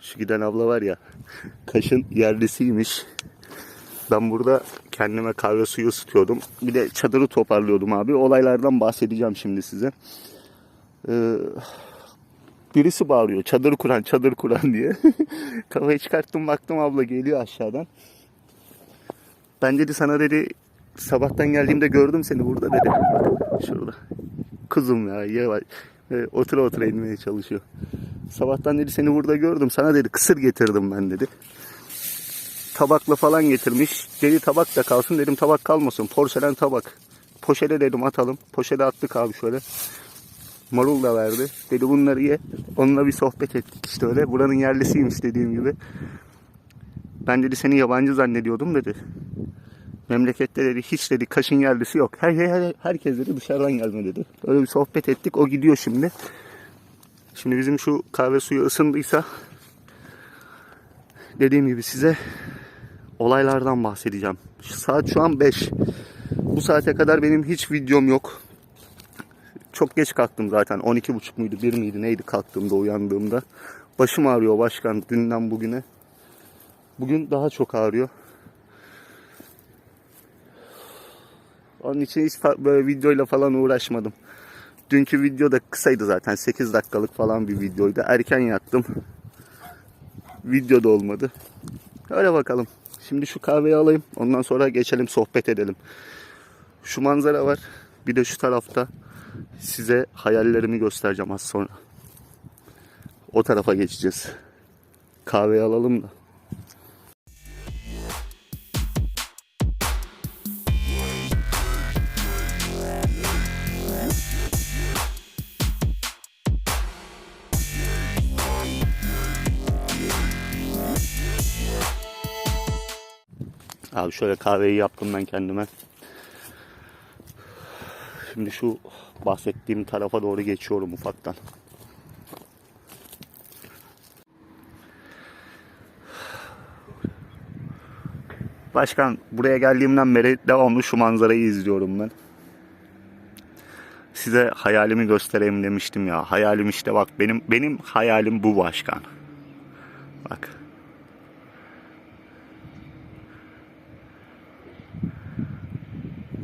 Şu giden abla var ya. Kaşın yerlisiymiş. Ben burada kendime kahve suyu ısıtıyordum. Bir de çadırı toparlıyordum abi. Olaylardan bahsedeceğim şimdi size. Ee, birisi bağırıyor. Çadır kuran, çadır kuran diye. Kafayı çıkarttım baktım abla geliyor aşağıdan. Ben dedi sana dedi sabahtan geldiğimde gördüm seni burada dedi. Şurada. Kızım ya yavaş. Ee, otura otura inmeye çalışıyor. Sabahtan dedi seni burada gördüm. Sana dedi kısır getirdim ben dedi. Tabakla falan getirmiş. Dedi tabak da kalsın dedim tabak kalmasın. Porselen tabak. Poşete dedim atalım. Poşete attık abi şöyle. Marul da verdi. Dedi bunları ye. Onunla bir sohbet ettik işte öyle. Buranın yerlisiymiş dediğim gibi. Ben dedi seni yabancı zannediyordum dedi. Memlekette dedi hiç dedi kaşın yerlisi yok. Her, her, herkes dedi dışarıdan gelme dedi. Öyle bir sohbet ettik. O gidiyor şimdi. Şimdi bizim şu kahve suyu ısındıysa dediğim gibi size olaylardan bahsedeceğim. Saat şu an 5. Bu saate kadar benim hiç videom yok. Çok geç kalktım zaten. 12.30 muydu 1 miydi neydi kalktığımda uyandığımda. Başım ağrıyor başkan dünden bugüne. Bugün daha çok ağrıyor. Onun için hiç böyle videoyla falan uğraşmadım. Dünkü video da kısaydı zaten. 8 dakikalık falan bir videoydu. Erken yattım. Video da olmadı. Öyle bakalım. Şimdi şu kahveyi alayım. Ondan sonra geçelim sohbet edelim. Şu manzara var. Bir de şu tarafta size hayallerimi göstereceğim az sonra. O tarafa geçeceğiz. Kahveyi alalım da. Şöyle kahveyi yaptım ben kendime. Şimdi şu bahsettiğim tarafa doğru geçiyorum ufaktan. Başkan buraya geldiğimden beri devamlı şu manzarayı izliyorum ben. Size hayalimi göstereyim demiştim ya. Hayalim işte bak benim benim hayalim bu başkan. Bak.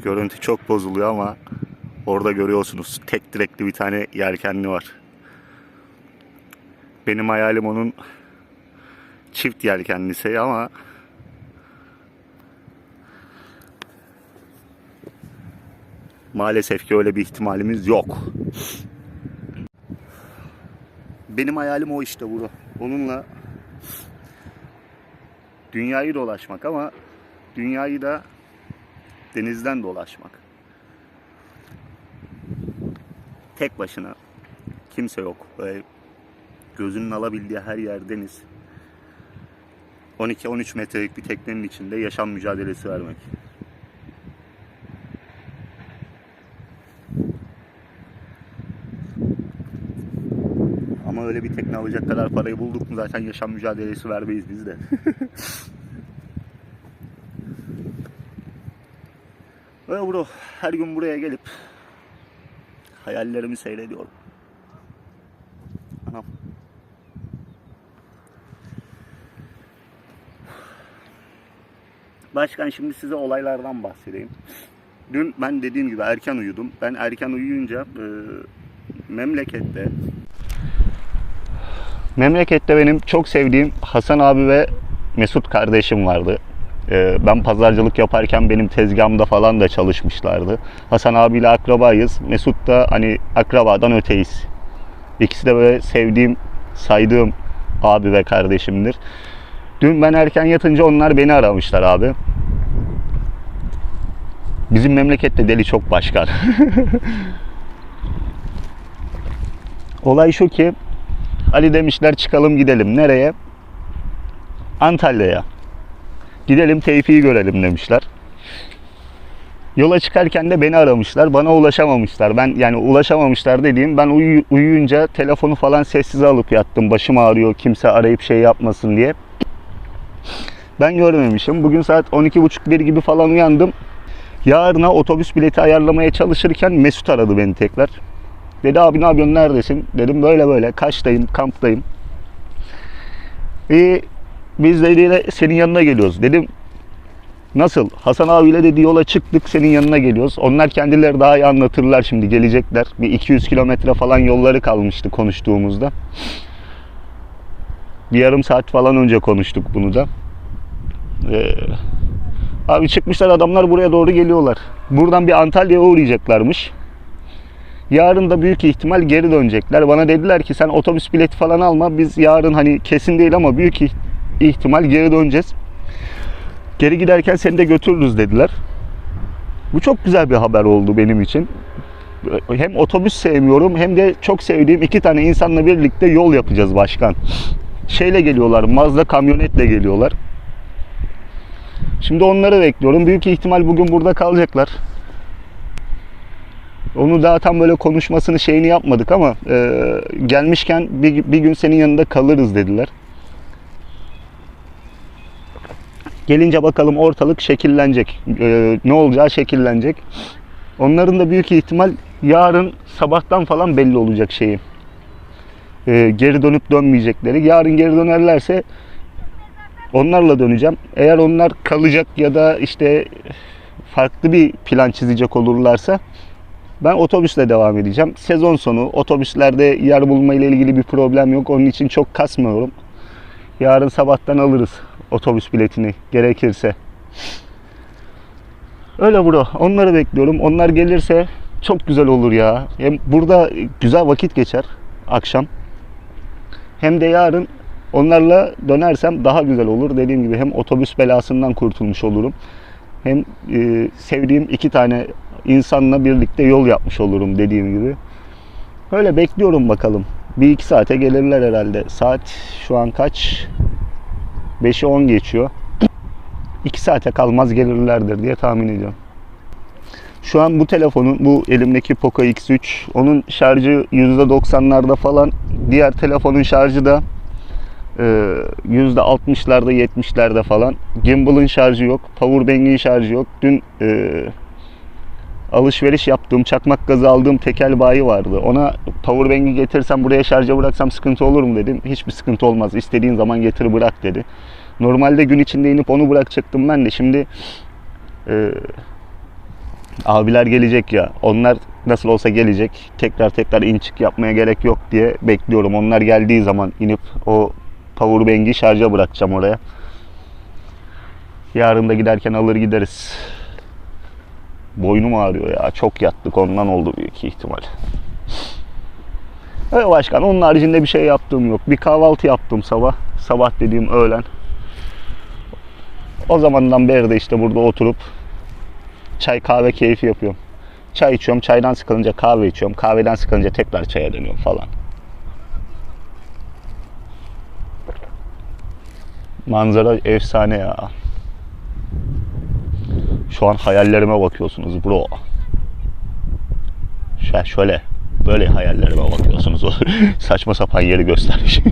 Görüntü çok bozuluyor ama orada görüyorsunuz tek direkli bir tane yelkenli var. Benim hayalim onun çift yelkenlisi ama maalesef ki öyle bir ihtimalimiz yok. Benim hayalim o işte bu. Onunla dünyayı dolaşmak ama dünyayı da denizden dolaşmak. Tek başına. Kimse yok. Böyle gözünün alabildiği her yer deniz. 12-13 metrelik bir teknenin içinde yaşam mücadelesi vermek. Ama öyle bir tekne alacak kadar parayı bulduk mu zaten yaşam mücadelesi vermeyiz biz de. Ve bro her gün buraya gelip hayallerimi seyrediyorum. Anam. Başkan şimdi size olaylardan bahsedeyim. Dün ben dediğim gibi erken uyudum. Ben erken uyuyunca e, memlekette Memlekette benim çok sevdiğim Hasan abi ve Mesut kardeşim vardı. Ee, ben pazarcılık yaparken benim tezgahımda falan da çalışmışlardı. Hasan abiyle akrabayız. Mesut da hani akrabadan öteyiz. İkisi de böyle sevdiğim, saydığım abi ve kardeşimdir. Dün ben erken yatınca onlar beni aramışlar abi. Bizim memlekette deli çok başkan. Olay şu ki Ali demişler çıkalım gidelim. Nereye? Antalya'ya. Gidelim Tevfik'i görelim demişler. Yola çıkarken de beni aramışlar. Bana ulaşamamışlar. Ben yani ulaşamamışlar dediğim ben uyu- uyuyunca telefonu falan sessize alıp yattım. Başım ağrıyor. Kimse arayıp şey yapmasın diye. Ben görmemişim. Bugün saat 12.30-1 gibi falan uyandım. Yarına otobüs bileti ayarlamaya çalışırken Mesut aradı beni tekrar. Dedi abi ne yapıyorsun neredesin? Dedim böyle böyle Kaş'tayım kamptayım. İyi biz de senin yanına geliyoruz. Dedim nasıl? Hasan abiyle dedi yola çıktık senin yanına geliyoruz. Onlar kendileri daha iyi anlatırlar şimdi gelecekler. Bir 200 kilometre falan yolları kalmıştı konuştuğumuzda. Bir yarım saat falan önce konuştuk bunu da. Ee, abi çıkmışlar adamlar buraya doğru geliyorlar. Buradan bir Antalya'ya uğrayacaklarmış. Yarın da büyük ihtimal geri dönecekler. Bana dediler ki sen otobüs bileti falan alma. Biz yarın hani kesin değil ama büyük ihtimal geri döneceğiz. Geri giderken seni de götürürüz dediler. Bu çok güzel bir haber oldu benim için. Hem otobüs sevmiyorum hem de çok sevdiğim iki tane insanla birlikte yol yapacağız başkan. Şeyle geliyorlar, Mazda kamyonetle geliyorlar. Şimdi onları bekliyorum. Büyük ihtimal bugün burada kalacaklar. Onu daha tam böyle konuşmasını şeyini yapmadık ama e, gelmişken bir, bir gün senin yanında kalırız dediler. Gelince bakalım ortalık şekillenecek. E, ne olacağı şekillenecek. Onların da büyük ihtimal yarın sabahtan falan belli olacak şeyi. E, geri dönüp dönmeyecekleri. Yarın geri dönerlerse onlarla döneceğim. Eğer onlar kalacak ya da işte farklı bir plan çizecek olurlarsa ben otobüsle devam edeceğim. Sezon sonu otobüslerde yer bulma ile ilgili bir problem yok. Onun için çok kasmıyorum. Yarın sabahtan alırız otobüs biletini gerekirse. Öyle bro. Onları bekliyorum. Onlar gelirse çok güzel olur ya. Hem burada güzel vakit geçer akşam. Hem de yarın onlarla dönersem daha güzel olur. Dediğim gibi hem otobüs belasından kurtulmuş olurum. Hem e, sevdiğim iki tane insanla birlikte yol yapmış olurum dediğim gibi. Öyle bekliyorum bakalım. Bir iki saate gelirler herhalde. Saat şu an kaç? 5'i 10 geçiyor. 2 saate kalmaz gelirlerdir diye tahmin ediyorum. Şu an bu telefonun, bu elimdeki Poco X3, onun şarjı %90'larda falan. Diğer telefonun şarjı da e, %60'larda 70'lerde falan. Gimbal'ın şarjı yok. Powerbank'in şarjı yok. Dün e, alışveriş yaptığım, çakmak gazı aldığım tekel bayi vardı. Ona powerbank'i getirsem buraya şarja bıraksam sıkıntı olur mu dedim. Hiçbir sıkıntı olmaz. İstediğin zaman getir bırak dedi. Normalde gün içinde inip onu bırakacaktım ben de. Şimdi e, abiler gelecek ya. Onlar nasıl olsa gelecek. Tekrar tekrar in çık yapmaya gerek yok diye bekliyorum. Onlar geldiği zaman inip o powerbank'i şarja bırakacağım oraya. Yarın da giderken alır gideriz. Boynum ağrıyor ya. Çok yattık ondan oldu büyük ihtimal. Evet başkan onun haricinde bir şey yaptığım yok. Bir kahvaltı yaptım sabah. Sabah dediğim öğlen. O zamandan beri de işte burada oturup çay kahve keyfi yapıyorum. Çay içiyorum. Çaydan sıkılınca kahve içiyorum. Kahveden sıkılınca tekrar çaya dönüyorum falan. Manzara efsane ya. Şu an hayallerime bakıyorsunuz bro. Şöyle, şöyle böyle hayallerime bakıyorsunuz. O saçma sapan yeri göstermiş.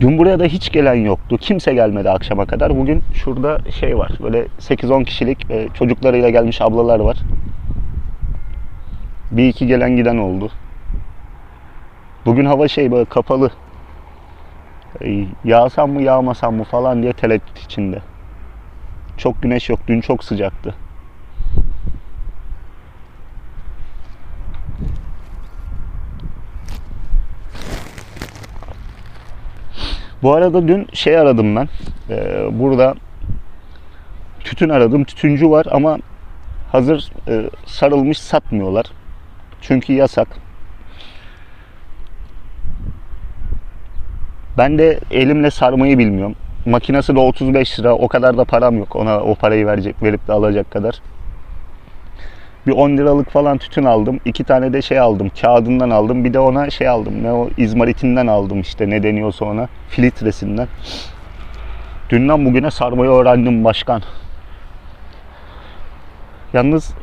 Dün buraya da hiç gelen yoktu. Kimse gelmedi akşama kadar. Bugün şurada şey var. Böyle 8-10 kişilik e, çocuklarıyla gelmiş ablalar var. Bir iki gelen giden oldu. Bugün hava şey böyle kapalı. E, Yağsam mı yağmasam mı falan diye tereddüt içinde. Çok güneş yok. Dün çok sıcaktı. Bu arada dün şey aradım ben. Ee, burada tütün aradım. Tütüncü var ama hazır e, sarılmış satmıyorlar. Çünkü yasak. Ben de elimle sarmayı bilmiyorum. Makinesi de 35 lira. O kadar da param yok. Ona o parayı verecek, verip de alacak kadar. Bir 10 liralık falan tütün aldım. İki tane de şey aldım. Kağıdından aldım. Bir de ona şey aldım. Ne o izmaritinden aldım işte. Ne deniyorsa ona. Filtresinden. Dünden bugüne sarmayı öğrendim başkan. Yalnız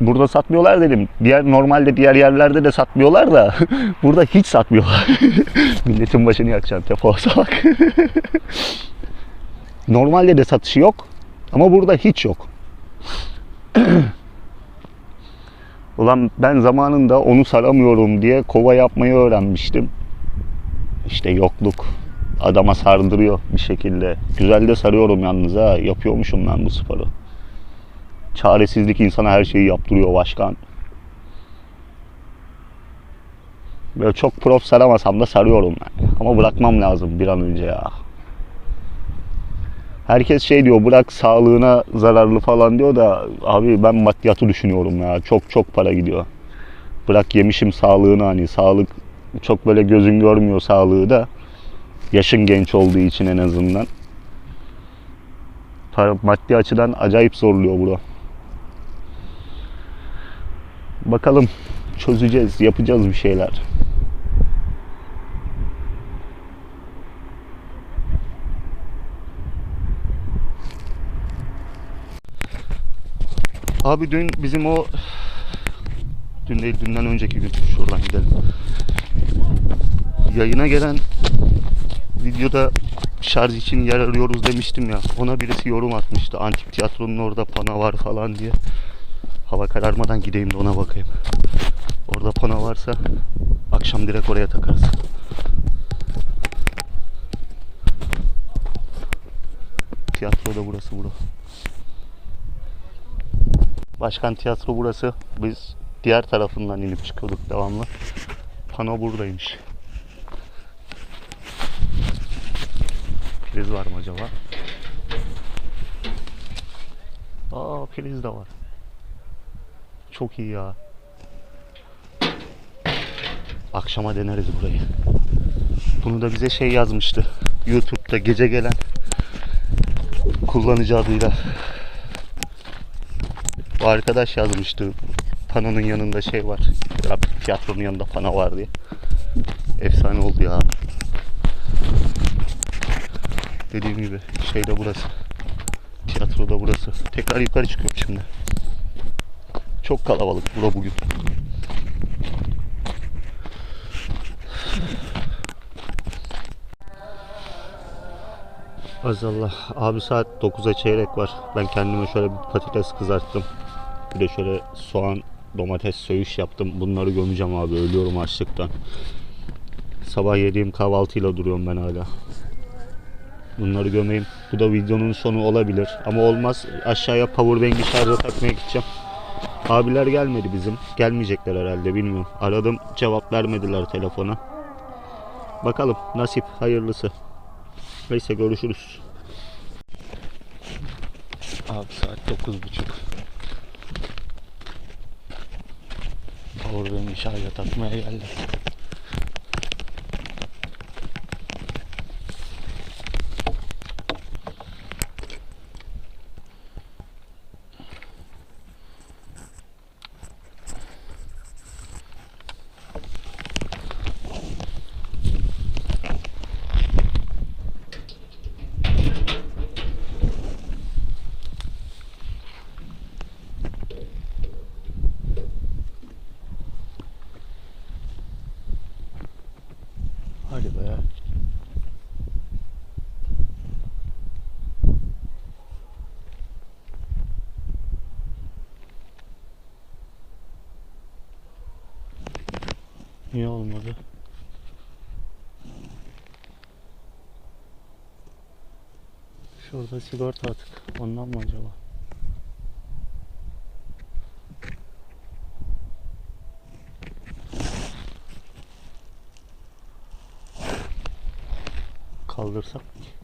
burada satmıyorlar dedim. Diğer normalde diğer yerlerde de satmıyorlar da burada hiç satmıyorlar. Milletin başını yakacaksın tefosa bak. normalde de satışı yok ama burada hiç yok. Ulan ben zamanında onu saramıyorum diye kova yapmayı öğrenmiştim. işte yokluk adama sardırıyor bir şekilde. Güzel de sarıyorum yalnız ha. Yapıyormuşum ben bu sporu. Çaresizlik insana her şeyi yaptırıyor başkan. Böyle çok prof saramasam da sarıyorum yani. Ama bırakmam lazım bir an önce ya. Herkes şey diyor bırak sağlığına zararlı falan diyor da abi ben maddiyatı düşünüyorum ya. Çok çok para gidiyor. Bırak yemişim sağlığını hani sağlık çok böyle gözün görmüyor sağlığı da. Yaşın genç olduğu için en azından. Para, maddi açıdan acayip zorluyor bro. Bakalım çözeceğiz, yapacağız bir şeyler. Abi dün bizim o dün değil dünden önceki gün şuradan gidelim. Yayına gelen videoda şarj için yer arıyoruz demiştim ya. Ona birisi yorum atmıştı. Antik tiyatronun orada pana var falan diye. Hava kararmadan gideyim de ona bakayım. Orada pana varsa akşam direkt oraya takarız. Tiyatro da burası bura. Başkan tiyatro burası. Biz diğer tarafından inip çıkıyorduk devamlı. Pano buradaymış. Priz var mı acaba? Aa priz de var. Çok iyi ya. Akşama deneriz burayı. Bunu da bize şey yazmıştı. YouTube'da gece gelen kullanıcı adıyla. Bu arkadaş yazmıştı. Panonun yanında şey var. Tiyatronun yanında pano var diye. Efsane oldu ya. Dediğim gibi şeyde burası. Tiyatroda burası. Tekrar yukarı çıkıyorum şimdi. Çok kalabalık bura bugün. Azallah. Abi saat 9'a çeyrek var. Ben kendime şöyle bir patates kızarttım. Bir de şöyle soğan, domates, söğüş yaptım. Bunları gömeceğim abi. Ölüyorum açlıktan. Sabah yediğim kahvaltıyla duruyorum ben hala. Bunları gömeyim. Bu da videonun sonu olabilir. Ama olmaz. Aşağıya powerbank'i şarja takmaya gideceğim. Abiler gelmedi bizim. Gelmeyecekler herhalde bilmiyorum. Aradım cevap vermediler telefona. Bakalım nasip hayırlısı. Neyse görüşürüz. Abi saat 9.30. Powerbank'i şarja takmaya geldim. Niye olmadı? Şurada sigorta atık. Ondan mı acaba? Kaldırsak mı?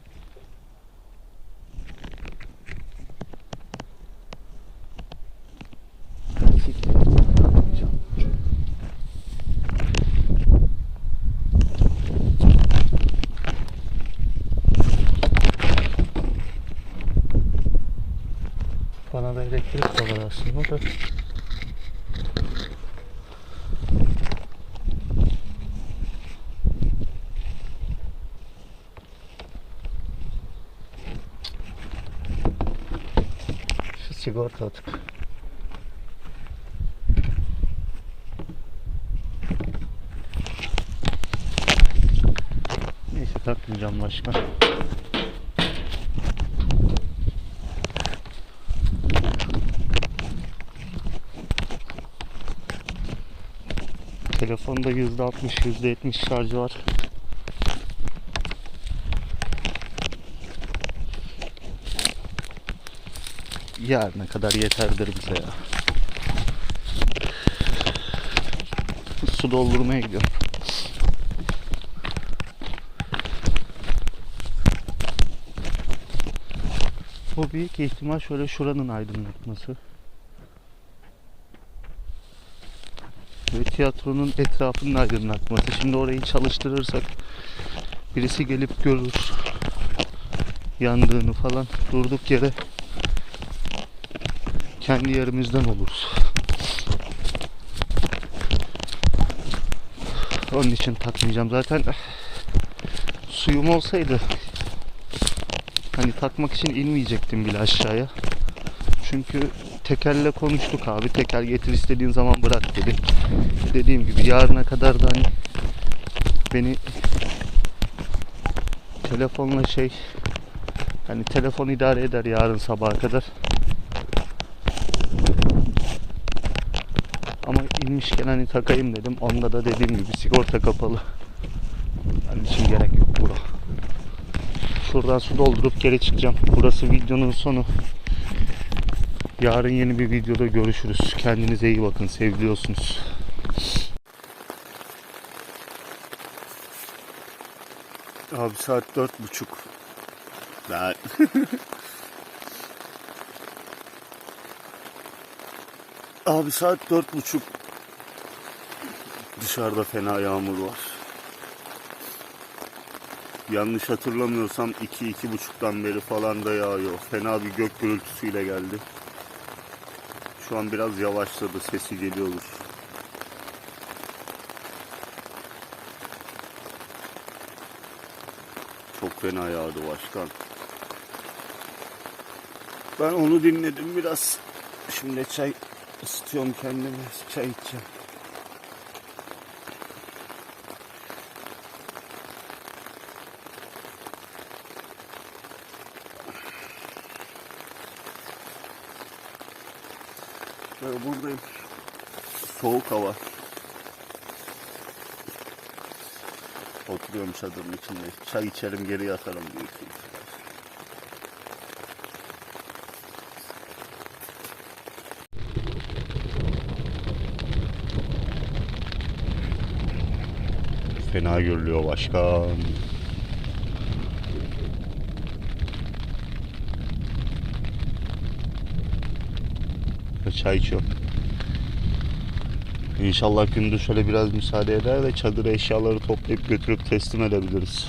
Elektrik kalır aslında da. Şu sigorta atık. Neyse takmayacağım başka. Telefonda %60 %70 şarjı var. Yarına kadar yeterdir bize ya. Su doldurmaya gidiyorum. Bu büyük ihtimal şöyle şuranın aydınlatması. Tiyatronun etrafının aydınlatması. Şimdi orayı çalıştırırsak birisi gelip görür yandığını falan durduk yere kendi yerimizden oluruz. Onun için takmayacağım. Zaten suyum olsaydı hani takmak için inmeyecektim bile aşağıya. Çünkü tekerle konuştuk abi. Teker getir istediğin zaman bırak dedi. Dediğim gibi yarına kadar da hani beni telefonla şey hani telefon idare eder yarın sabaha kadar. Ama inmişken hani takayım dedim. Onda da dediğim gibi sigorta kapalı. Onun için gerek yok bura. Şuradan su doldurup geri çıkacağım. Burası videonun sonu. Yarın yeni bir videoda görüşürüz. Kendinize iyi bakın. Seviliyorsunuz. Abi saat dört buçuk. Ben... Abi saat dört buçuk. Dışarıda fena yağmur var. Yanlış hatırlamıyorsam iki iki buçuktan beri falan da yağıyor. Fena bir gök gürültüsüyle geldi. Şu an biraz yavaşladı. Sesi geliyordur. Çok fena yağdı başkan. Ben onu dinledim biraz. Şimdi çay ısıtıyorum kendime. Çay içeceğim. Buradayım. Soğuk hava. Oturuyorum çadırın içinde. Çay içerim geri yatarım büyük. Fena görülüyor başkan. Çay içiyorum. İnşallah gündüz şöyle biraz müsaade eder de çadır eşyaları toplayıp götürüp teslim edebiliriz.